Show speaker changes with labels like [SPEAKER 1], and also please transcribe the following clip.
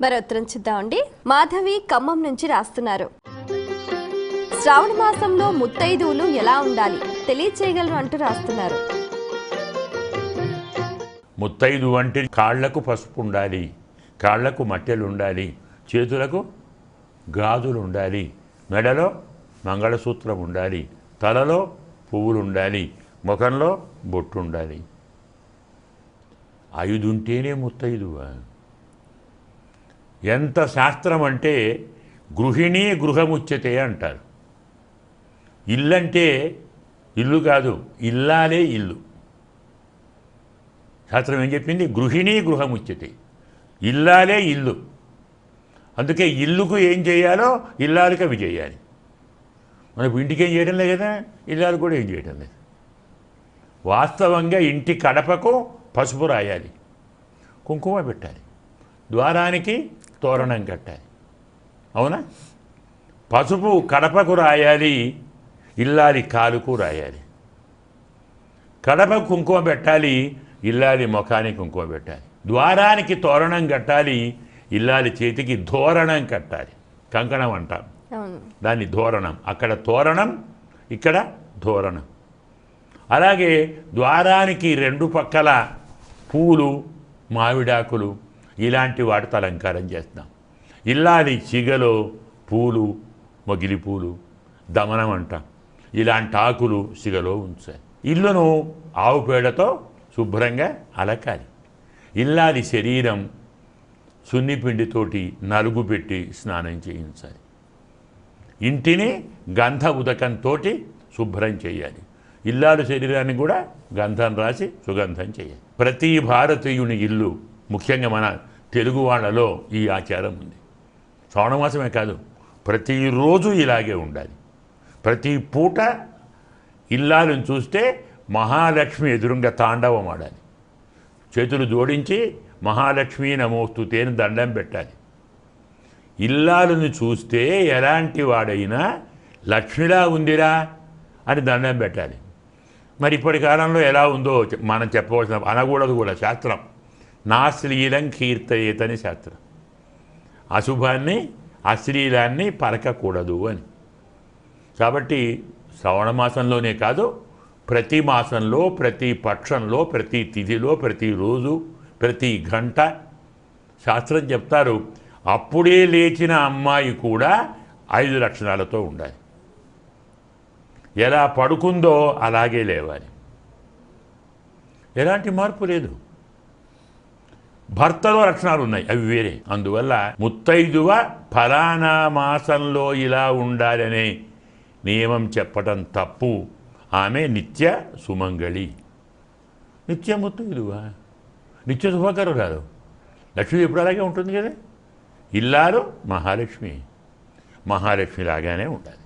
[SPEAKER 1] మరో ఉత్తరం చూద్దామండి. మాధవి ఖమ్మం నుంచి రాస్తున్నారు. శ్రావణ మాసంలో ముత్తైదువులు ఎలా ఉండాలి? తెలియచేయగలరు అంటూ రాస్తున్నారు.
[SPEAKER 2] ముత్తైదు అంటే కాళ్ళకు పసుపు ఉండాలి కాళ్ళకు మట్టెలు ఉండాలి చేతులకు గాజులు ఉండాలి మెడలో మంగళసూత్రం ఉండాలి తలలో పువ్వులు ఉండాలి ముఖంలో బొట్టు ఉండాలి. ఐదు ఉంటేనే ముత్తైదువా? ఎంత శాస్త్రం అంటే గృహిణీ గృహముచ్యతే అంటారు. ఇల్లంటే ఇల్లు కాదు ఇల్లాలే ఇల్లు. శాస్త్రం ఏం చెప్పింది? గృహిణీ గృహముచ్యతే. ఇల్లాలే ఇల్లు. అందుకే ఇల్లుకు ఏం చేయాలో ఇల్లాలకు అవి చేయాలి. మనకు ఇంటికి ఏం చేయడం లేదు కదా? ఇల్లాలు కూడా ఏం చేయడం లేదు. వాస్తవంగా ఇంటి కడపకు పసుపు రాయాలి. కుంకుమ పెట్టాలి. ద్వారానికి తోరణం కట్టాలి అవునా? పసుపు కడపకు రాయాలి ఇల్లాలి కాలుకు రాయాలి. కడప కుంకుమ పెట్టాలి ఇల్లాలి ముఖానికి కుంకుమ పెట్టాలి. ద్వారానికి తోరణం కట్టాలి ఇల్లాలి చేతికి ధోరణం కట్టాలి. కంకణం అంటాం. దాన్ని ధోరణం. అక్కడ తోరణం ఇక్కడ ధోరణం. అలాగే ద్వారానికి రెండు పక్కల పూలు మామిడాకులు ఇలాంటి వాటితో అలంకారం చేస్తాం. ఇల్లాలి చిగలో పూలు మొగిలి పూలు దమనం అంటాం. ఇలాంటి ఆకులు సిగలో ఉంచాలి ఇల్లును ఆవు పేడతో శుభ్రంగా అలకాలి. ఇల్లాలి శరీరం సున్నిపిండితోటి నలుగు పెట్టి స్నానం చేయించాలి. ఇంటిని గంధ ఉదకంతో శుభ్రం చేయాలి. ఇల్లాలు శరీరాన్ని కూడా గంధం రాసి సుగంధం చేయాలి. ప్రతి భారతీయుని ఇల్లు ముఖ్యంగా మన తెలుగు వాళ్ళలో ఈ ఆచారం ఉంది. శ్రావణమాసమే కాదు ప్రతిరోజు ఇలాగే ఉండాలి. ప్రతి పూట ఇల్లాలను చూస్తే మహాలక్ష్మి ఎదురుగా తాండవం ఆడాలి. చేతులు జోడించి మహాలక్ష్మి నమోస్తుతేని దండం పెట్టాలి. ఇల్లాలను చూస్తే ఎలాంటి వాడైనా లక్ష్మిలా ఉందిరా అని దండం పెట్టాలి. మరి ఇప్పటి కాలంలో ఎలా ఉందో మనం చెప్పవలసిన అనకూడదు కూడా శాస్త్రం. నా శ్లీలం కీర్తయేతని శాస్త్రం. అశుభాన్ని అశ్లీలాన్ని పలకకూడదు అని. కాబట్టి శ్రవణ మాసంలోనే కాదు ప్రతి మాసంలో ప్రతి పక్షంలో ప్రతి తిథిలో ప్రతిరోజు ప్రతి గంట శాస్త్రం చెప్తారు అప్పుడే లేచిన అమ్మాయి కూడా ఐదు లక్షణాలతో ఉండాలి. ఎలా పడుకుందో అలాగే లేవాలి. ఎలాంటి మార్పు లేదు. భర్తలో లక్షణాలు ఉన్నాయి అవి వేరే. అందువల్ల ముత్తైదువ ఫలానా మాసంలో ఇలా ఉండాలనే నియమం చెప్పటం తప్పు. ఆమె నిత్య సుమంగళి. నిత్య ముత్తైదువ. నిత్య శుభకరురాలు లక్ష్మి ఎప్పుడు అలాగే ఉంటుంది కదా? ఇల్లాలు మహాలక్ష్మి. మహాలక్ష్మి లాగానే ఉండాలి.